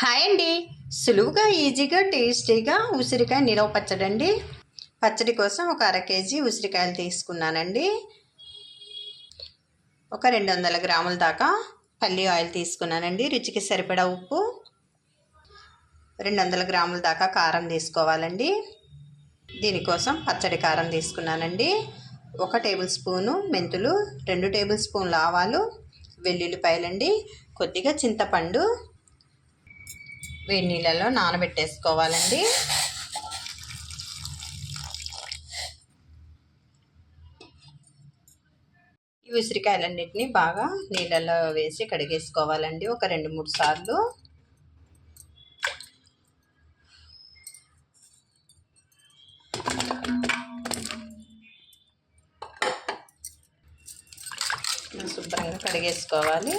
Hi అండి. సులువుగా ఈజీగా టేస్టీగా ఉసిరికాయ నిలవ పచ్చడి అండి పచ్చడి కోసం ఒక అర కేజీ ఉసిరికాయలు తీసుకున్నానండి. ఒక రెండు వందల గ్రాముల దాకా పల్లి ఆయిల్ తీసుకున్నానండి. రుచికి సరిపడా ఉప్పు. రెండు వందల గ్రాముల దాకా కారం తీసుకోవాలండి. దీనికోసం పచ్చడి కారం తీసుకున్నానండి. ఒక టేబుల్ స్పూను మెంతులు రెండు టేబుల్ స్పూన్లు ఆవాలు వెల్లుల్లిపాయలండి కొద్దిగా చింతపండు వేడి నీళ్ళలో నానబెట్టేసుకోవాలండి. ఈ ఉసిరికాయలన్నిటిని బాగా నీళ్ళలో వేసి కడిగేసుకోవాలండి ఒక రెండు మూడు సార్లు. శుభ్రంగా కడిగేసుకోవాలి.